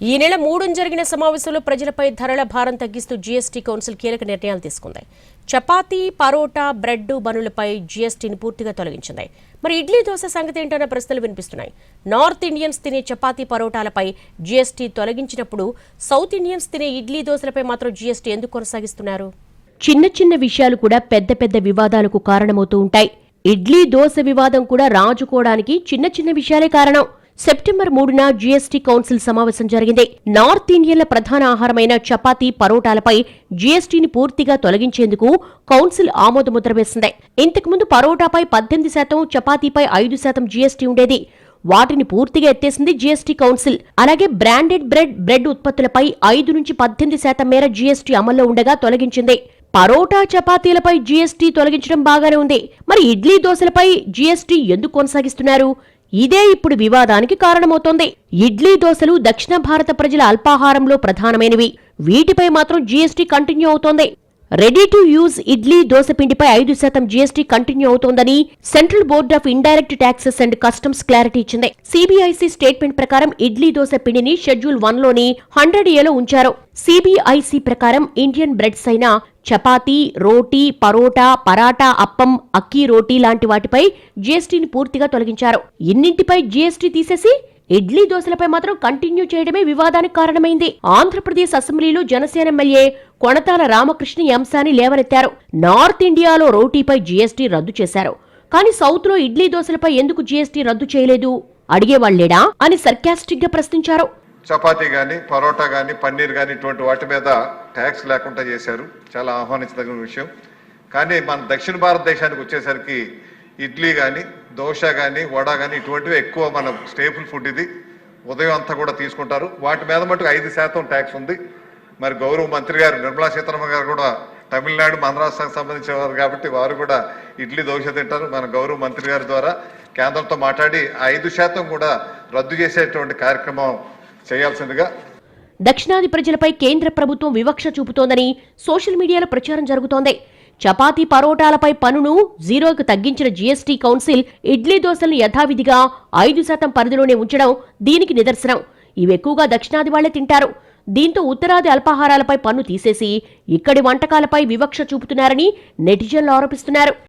ఈ నెల మూడున జరిగిన సమావేశంలో ప్రజలపై ధరల భారం తగ్గిస్తూ జీఎస్టీ కౌన్సిల్ కీలక నిర్ణయాలు తీసుకుంది. చపాతీ పరోటా బ్రెడ్ బనులపై జీఎస్టీని పూర్తిగా తొలగించింది. మరి ఇడ్లీ దోశ సంగతి ఏంటన్న ప్రశ్నలు వినిపిస్తున్నాయి. నార్త్ ఇండియన్స్ తినే చపాతీ పరోటాలపై జీఎస్టీ తొలగించినప్పుడు సౌత్ ఇండియన్స్ తినే ఇడ్లీ దోశలపై మాత్రం జీఎస్టీ ఎందుకు కొనసాగిస్తున్నారు? చిన్న చిన్న విషయాలు కూడా పెద్ద పెద్ద వివాదాలకు కారణమవుతూ ఉంటాయి. ఇడ్లీ దోశ వివాదం కూడా రాజుకోవడానికి చిన్న చిన్న విషయాలే కారణం. సెప్టెంబర్ మూడున జీఎస్టీ కౌన్సిల్ సమావేశం జరిగింది. నార్త్ ఇండియన్ల ప్రధాన ఆహారమైన చపాతీ పరోటాలపై జీఎస్టీని పూర్తిగా తొలగించేందుకు కౌన్సిల్ ఆమోదముద్ర వేసింది. ఇంతకుముందు పరోటాపై పద్దెనిమిది శాతం చపాతీపై ఐదు శాతం జీఎస్టీ ఉండేది. వాటిని పూర్తిగా ఎత్తేసింది జీఎస్టీ కౌన్సిల్. అలాగే బ్రాండెడ్ బ్రెడ్ బ్రెడ్ ఉత్పత్తులపై ఐదు నుంచి పద్దెనిమిది శాతం మేర జీఎస్టీ అమల్లో ఉండగా తొలగించింది. పరోటా చపాతీలపై జీఎస్టీ తొలగించడం బాగానే ఉంది. మరి ఇడ్లీ దోశలపై జీఎస్టీ ఎందుకు కొనసాగిస్తున్నారు? ఇదే ఇప్పుడు వివాదానికి కారణమవుతోంది. ఇడ్లీ దోశలు దక్షిణ భారత ప్రజల అల్పాహారంలో ప్రధానమైనవి. వీటిపై మాత్రం జీఎస్టీ కంటిన్యూ అవుతోంది. Ready to use idli dosa పిండిపై ఐదు శాతం GST continue అవుతోందని central board of indirect taxes and customs clarity ఇచ్చింది. సిబిఐసి స్టేట్మెంట్ ప్రకారం ఇడ్లీ దోశ పిండిని షెడ్యూల్ వన్లోని హండ్రెడ్ ఏలో ఉంచారు. సిబిఐసి ప్రకారం ఇండియన్ బ్రెడ్స్ అయిన చపాతీ రోటీ పరోటా పరాటా అప్పం అక్కీ రోటీ లాంటి వాటిపై జీఎస్టీని పూర్తిగా తొలగించారు. ఇన్నింటిపై జీఎస్టీ తీసేసి ఇడ్లీ దోశలపై మాత్రం కంటిన్యూ చేయడమే వివాదానికి కారణమైంది. ఆంధ్రప్రదేశ్ అసెంబ్లీలో జనసేన ఎమ్మెల్యే కొణతాల రామకృష్ణ ఈ అంశాన్ని లేవనెత్తారు. నార్త్ ఇండియాలో రోటీపై జీఎస్టీ రద్దు చేశారు. కానీ సౌత్లో ఇడ్లీ దోశలపై ఎందుకు జీఎస్టీ రద్దు చేయలేదు? అడిగేవాళ్ళేడా అని సర్కాస్టిక్గా ప్రశ్నించారు. చపాతీ కానీ పరోటా కానీ పన్నీర్ కానీ ఇటువంటి వాటి మీద ట్యాక్స్ లేకుండా చేశారు. చాలా ఆహ్వానించదగిన విషయం. కానీ మన దక్షిణ భారతదేశానికి వచ్చేసరికి ఇడ్లీ కానీ దోశ కానీ వడ కానీ ఇటువంటివి ఎక్కువ మన స్టేపుల్ ఫుడ్ ఇది. ఉదయం అంతా కూడా తీసుకుంటారు. వాటి మీద మటుకు ఐదు శాతం ట్యాక్స్ ఉంది. మరి గౌరవ మంత్రి గారు నిర్మలా సీతారామన్ గారు కూడా తమిళనాడు మన రాష్ట్రానికి సంబంధించిన వారు కాబట్టి వారు కూడా ఇడ్లీ దోశ తింటారు. మన గౌరవ మంత్రి గారి ద్వారా కేంద్రంతో మాట్లాడి ఆ ఐదు శాతం కూడా రద్దు చేసేటువంటి కార్యక్రమం చేయాల్సిందిగా దక్షిణాది ప్రజలపై కేంద్ర ప్రభుత్వం వివక్ష చూపుతోందని సోషల్ మీడియాలో ప్రచారం జరుగుతోంది. చపాతీ పరోటాలపై పన్నును జీరోకు తగ్గించిన జీఎస్టీ కౌన్సిల్ ఇడ్లీ దోశలను యథావిధిగా ఐదు శాతం పరిధిలోనే ఉంచడం దీనికి నిదర్శనం. ఇవి ఎక్కువగా దక్షిణాది వాళ్ళే తింటారు. దీంతో ఉత్తరాది అల్పాహారాలపై పన్ను తీసేసి ఇక్కడి వంటకాలపై వివక్ష చూపుతున్నారని నెటిజన్లు ఆరోపిస్తున్నారు.